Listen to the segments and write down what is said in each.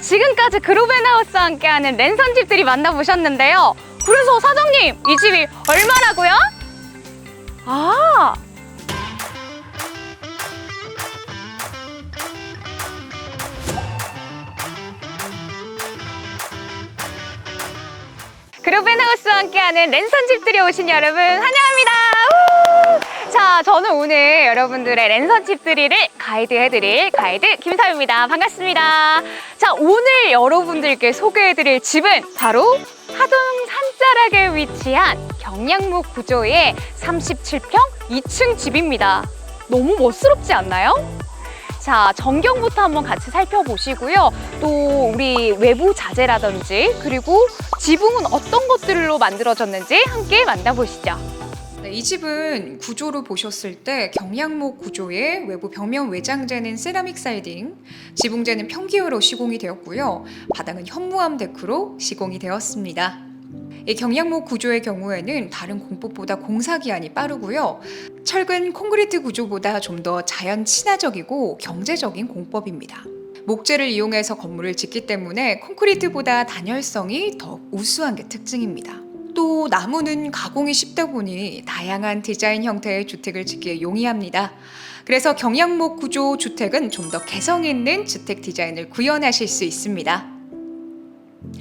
지금까지 그로벤하우스와 함께하는 랜선 집들이 만나보셨는데요. 그래서 사장님, 이 집이 얼마라고요? 아, 그룹벤하우스와 함께하는 랜선 집들이 오신 여러분 환영합니다. 우! 자, 저는 오늘 여러분들의 랜선 집들이를 가이드해드릴 가이드 김사유입니다. 반갑습니다. 자, 오늘 여러분들께 소개해드릴 집은 바로 하동 산자락에 위치한 경량목 구조의 37평 2층 집입니다. 너무 멋스럽지 않나요? 자, 전경부터 한번 같이 살펴보시고요. 또 우리 외부 자재라든지 그리고 지붕은 어떤 것들로 만들어졌는지 함께 만나보시죠. 네, 이 집은 구조로 보셨을 때 경량목 구조의 외부 벽면 외장재는 세라믹 사이딩, 지붕재는 평기호로 시공이 되었고요. 바닥은 현무암 데크로 시공이 되었습니다. 이 경량목 구조의 경우에는 다른 공법보다 공사 기한이 빠르고요. 철근 콘크리트 구조보다 좀 더 자연 친화적이고 경제적인 공법입니다. 목재를 이용해서 건물을 짓기 때문에 콘크리트보다 단열성이 더 우수한 게 특징입니다. 또 나무는 가공이 쉽다 보니 다양한 디자인 형태의 주택을 짓기에 용이합니다. 그래서 경량목 구조 주택은 좀 더 개성 있는 주택 디자인을 구현하실 수 있습니다.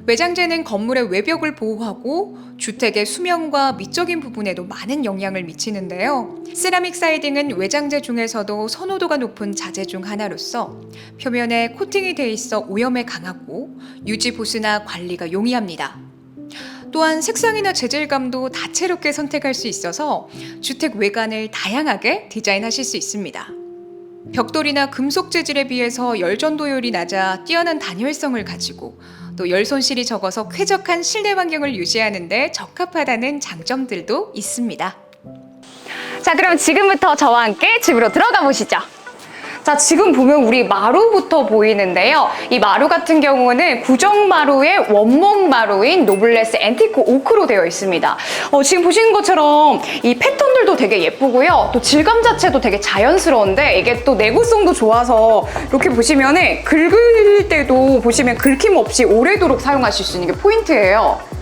외장재는 건물의 외벽을 보호하고 주택의 수명과 미적인 부분에도 많은 영향을 미치는데요. 세라믹 사이딩은 외장재 중에서도 선호도가 높은 자재 중 하나로서 표면에 코팅이 돼 있어 오염에 강하고 유지 보수나 관리가 용이합니다. 또한 색상이나 재질감도 다채롭게 선택할 수 있어서 주택 외관을 다양하게 디자인하실 수 있습니다. 벽돌이나 금속 재질에 비해서 열전 도율이 낮아 뛰어난 단열성을 가지고 또 열 손실이 적어서 쾌적한 실내 환경을 유지하는데 적합하다는 장점들도 있습니다. 자, 그럼 지금부터 저와 함께 집으로 들어가 보시죠. 자, 지금 보면 우리 마루부터 보이는데요. 이 마루 같은 경우는 구정마루의 원목 마루인 노블레스 앤티크 오크로 되어 있습니다. 어, 지금 보시는 것처럼 이 패턴들도 되게 예쁘고요. 또 질감 자체도 되게 자연스러운데 이게 또 내구성도 좋아서 이렇게 보시면은 긁을 때도 보시면 긁힘 없이 오래도록 사용하실 수 있는 게 포인트예요.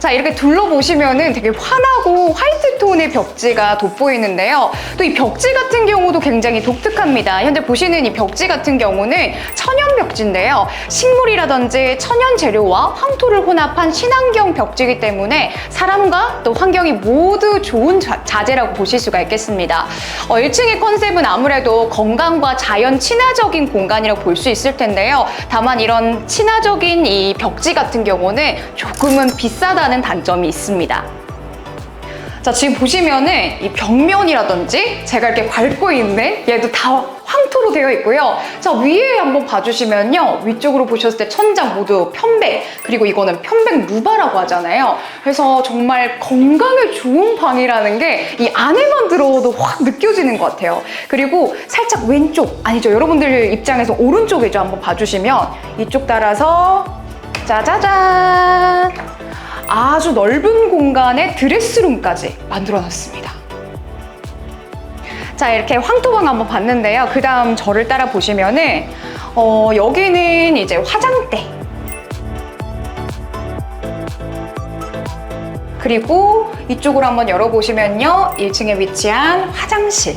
자 이렇게 둘러보시면은 되게 환하고 화이트 톤의 벽지가 돋보이는데요. 또 이 벽지 같은 경우도 굉장히 독특합니다. 현재 보시는 이 벽지 같은 경우는 천연 벽지인데요. 식물이라든지 천연 재료와 황토를 혼합한 친환경 벽지이기 때문에 사람과 또 환경이 모두 좋은 자, 자재라고 보실 수가 있겠습니다. 어, 1층의 컨셉은 아무래도 건강과 자연 친화적인 공간이라고 볼 수 있을 텐데요. 다만 이런 친화적인 이 벽지 같은 경우는 조금은 비싸 다는 단점이 있습니다. 자, 지금 보시면은 이 벽면이라든지 제가 이렇게 밟고 있는 얘도 다 황토로 되어 있고요. 자, 위에 한번 봐주시면요. 위쪽으로 보셨을 때 천장 모두 편백, 그리고 이거는 편백 루바라고 하잖아요. 그래서 정말 건강에 좋은 방이라는 게 이 안에만 들어도 확 느껴지는 것 같아요. 그리고 살짝 왼쪽, 아니죠. 여러분들 입장에서 오른쪽이죠. 한번 봐주시면 이쪽 따라서 짜자잔! 아주 넓은 공간에 드레스룸까지 만들어 놨습니다. 자, 이렇게 황토방 한번 봤는데요. 그 다음 저를 따라 보시면은, 어, 여기는 이제 화장대. 그리고 이쪽으로 한번 열어보시면요. 1층에 위치한 화장실.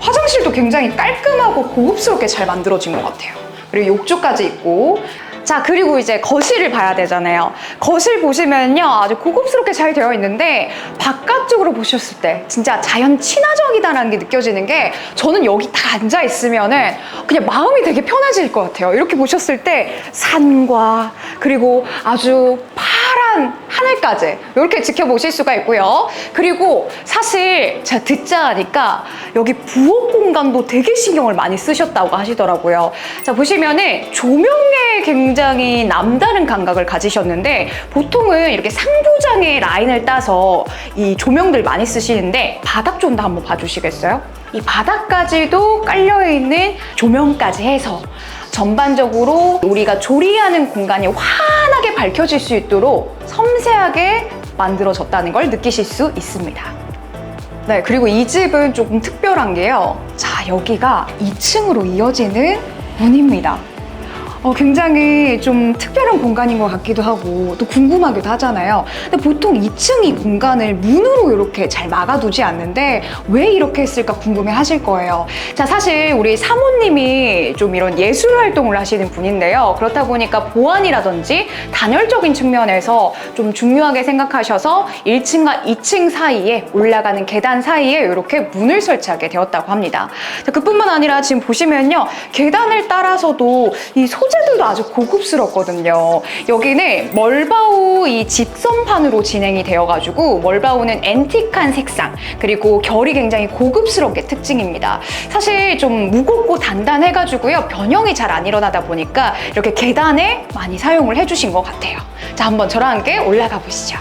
화장실도 굉장히 깔끔하고 고급스럽게 잘 만들어진 것 같아요. 그리고 욕조까지 있고. 자, 그리고 이제 거실을 봐야 되잖아요. 거실 보시면요. 아주 고급스럽게 잘 되어 있는데, 바깥쪽으로 보셨을 때 진짜 자연 친화적이다라는 게 느껴지는 게, 저는 여기 딱 앉아 있으면은 그냥 마음이 되게 편해질 것 같아요. 이렇게 보셨을 때 산과 그리고 아주 파란 하늘까지 이렇게 지켜보실 수가 있고요. 그리고 사실 제가 듣자 하니까 여기 부엌 공간도 되게 신경을 많이 쓰셨다고 하시더라고요. 자, 보시면은 조명에 굉장히 남다른 감각을 가지셨는데 보통은 이렇게 상부장의 라인을 따서 이 조명들 많이 쓰시는데 바닥 좀더 한번 봐주시겠어요? 이 바닥까지도 깔려있는 조명까지 해서 전반적으로 우리가 조리하는 공간이 환하게 밝혀질 수 있도록 섬세하게 만들어졌다는 걸 느끼실 수 있습니다. 네, 그리고 이 집은 조금 특별한 게요. 자, 여기가 2층으로 이어지는 문입니다. 어, 굉장히 좀 특별한 공간인 것 같기도 하고 또 궁금하기도 하잖아요. 근데 보통 2층 이 공간을 문으로 이렇게 잘 막아두지 않는데 왜 이렇게 했을까 궁금해 하실 거예요. 자, 사실 우리 사모님이 좀 이런 예술 활동을 하시는 분인데요. 그렇다 보니까 보안이라든지 단열적인 측면에서 좀 중요하게 생각하셔서 1층과 2층 사이에 올라가는 계단 사이에 이렇게 문을 설치하게 되었다고 합니다. 자, 그뿐만 아니라 지금 보시면요. 계단을 따라서도 이 소 재들도 아주 고급스럽거든요. 여기는 멀바우 이 집선판으로 진행이 되어가지고 멀바우는 앤틱한 색상 그리고 결이 굉장히 고급스럽게 특징입니다. 사실 좀 무겁고 단단해가지고요. 변형이 잘 안 일어나다 보니까 이렇게 계단에 많이 사용을 해주신 것 같아요. 자, 한번 저랑 함께 올라가 보시죠.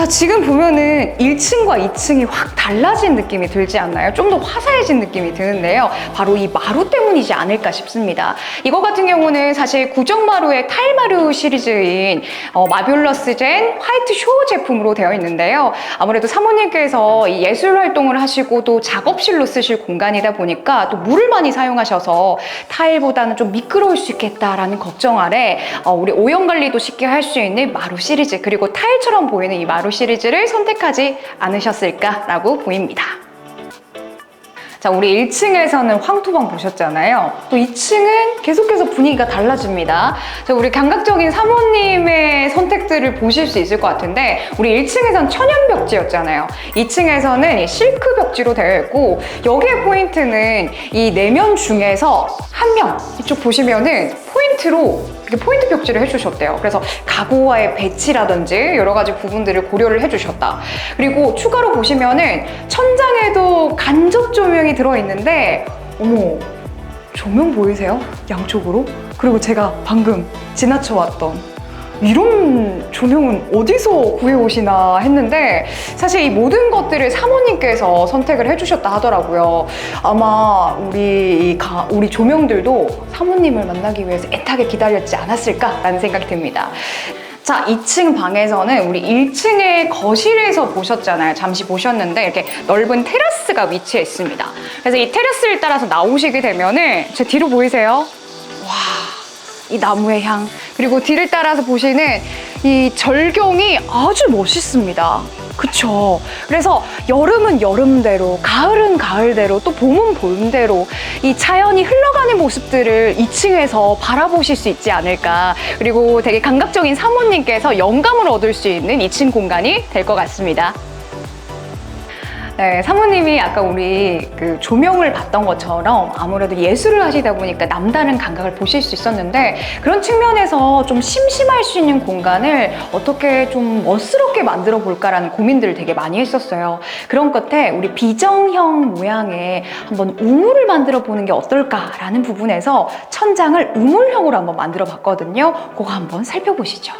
자, 지금 보면은 1층과 2층이 확 달라진 느낌이 들지 않나요? 좀 더 화사해진 느낌이 드는데요. 바로 이 마루 때문이지 않을까 싶습니다. 이거 같은 경우는 사실 구정마루의 타일마루 시리즈인 어, 마뷸러스 젠 화이트 쇼 제품으로 되어 있는데요. 아무래도 사모님께서 이 예술 활동을 하시고 또 작업실로 쓰실 공간이다 보니까 또 물을 많이 사용하셔서 타일보다는 좀 미끄러울 수 있겠다라는 걱정 아래 어, 우리 오염 관리도 쉽게 할 수 있는 마루 시리즈 그리고 타일처럼 보이는 이 마루 시리즈를 선택하지 않으셨을까라고 보입니다. 자, 우리 1층에서는 황토방 보셨잖아요. 또 2층은 계속해서 분위기가 달라집니다. 자, 우리 감각적인 사모님의 선택들을 보실 수 있을 것 같은데, 우리 1층에서는 천연 벽지였잖아요. 2층에서는 이 실크 벽지로 되어 있고, 여기에 포인트는 이 내면 중에서 한 명, 이쪽 보시면은 포인트로 이렇게 포인트 벽지를 해주셨대요. 그래서 가구와의 배치라든지 여러 가지 부분들을 고려를 해주셨다. 그리고 추가로 보시면은 천장에도 간접 조명이 들어있는데, 어머, 조명 보이세요? 양쪽으로? 그리고 제가 방금 지나쳐왔던 이런 조명은 어디서 구해오시나 했는데 사실 이 모든 것들을 사모님께서 선택을 해주셨다 하더라고요. 아마 우리 이 가- 우리 조명들도 사모님을 만나기 위해서 애타게 기다렸지 않았을까라는 생각이 듭니다. 자, 2층 방에서는 우리 1층의 거실에서 보셨잖아요. 잠시 보셨는데 이렇게 넓은 테라스가 위치해 있습니다. 그래서 이 테라스를 따라서 나오시게 되면은 제 뒤로 보이세요? 이 나무의 향 그리고 뒤를 따라서 보시는 이 절경이 아주 멋있습니다. 그쵸? 그래서 여름은 여름대로, 가을은 가을대로, 또 봄은 봄대로 이 자연이 흘러가는 모습들을 2층에서 바라보실 수 있지 않을까. 그리고 되게 감각적인 사모님께서 영감을 얻을 수 있는 2층 공간이 될 것 같습니다. 네, 사모님이 아까 우리 그 조명을 봤던 것처럼 아무래도 예술을 하시다 보니까 남다른 감각을 보실 수 있었는데 그런 측면에서 좀 심심할 수 있는 공간을 어떻게 좀 멋스럽게 만들어 볼까라는 고민들을 되게 많이 했었어요. 그런 끝에 우리 비정형 모양의 한번 우물을 만들어 보는 게 어떨까라는 부분에서 천장을 우물형으로 한번 만들어 봤거든요. 그거 한번 살펴보시죠.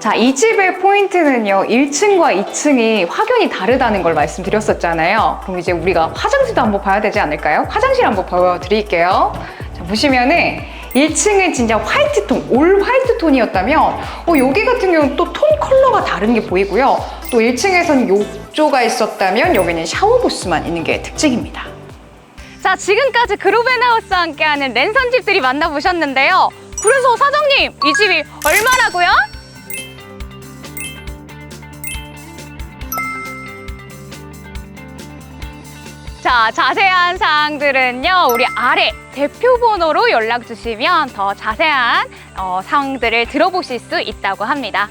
자, 이 집의 포인트는요, 1층과 2층이 확연히 다르다는 걸 말씀드렸었잖아요. 그럼 이제 우리가 화장실도 한번 봐야 되지 않을까요? 화장실 한번 보여드릴게요. 자, 보시면은 1층은 진짜 화이트 톤, 올 화이트 톤이었다면, 어, 여기 같은 경우는 또 톤 컬러가 다른 게 보이고요. 또 1층에서는 욕조가 있었다면, 여기는 샤워부스만 있는 게 특징입니다. 자, 지금까지 그루벤하우스와 함께하는 랜선 집들이 만나보셨는데요. 그래서 사장님, 이 집이 얼마라고요? 자, 자세한 사항들은요, 우리 아래 대표 번호로 연락 주시면 더 자세한 어, 사항들을 들어보실 수 있다고 합니다.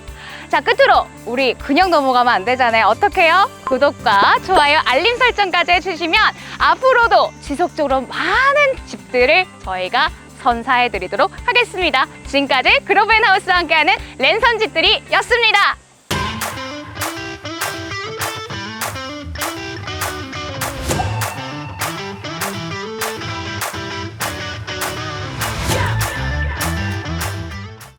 자, 끝으로 우리 그냥 넘어가면 안 되잖아요. 어떻게요? 구독과 좋아요, 알림 설정까지 해주시면 앞으로도 지속적으로 많은 집들을 저희가 선사해 드리도록 하겠습니다. 지금까지 그로벤하우스와 함께하는 랜선 집들이였습니다.